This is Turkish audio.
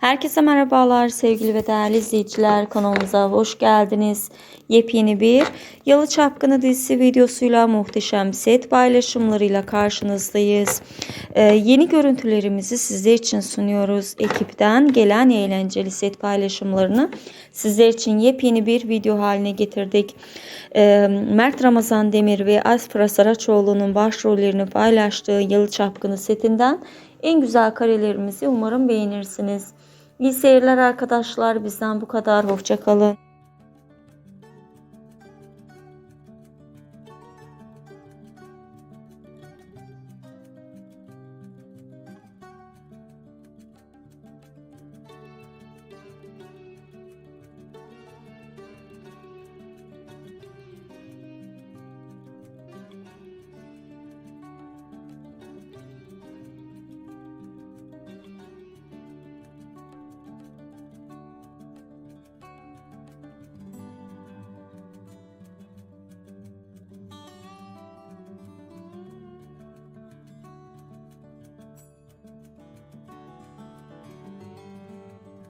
Herkese merhabalar sevgili ve değerli izleyiciler kanalımıza hoş geldiniz. Yepyeni bir Yalı Çapkını dizisi videosuyla muhteşem set paylaşımlarıyla karşınızdayız. Ee, yeni görüntülerimizi sizler için sunuyoruz. Ekipten gelen eğlenceli set paylaşımlarını sizler için yepyeni bir video haline getirdik. Ee, Mert Ramazan Demir ve Aspra Saraçoğlu'nun başrollerini paylaştığı Yalı Çapkını setinden en güzel karelerimizi umarım beğenirsiniz. İyi seyirler arkadaşlar. Bizden bu kadar. Hoşçakalın.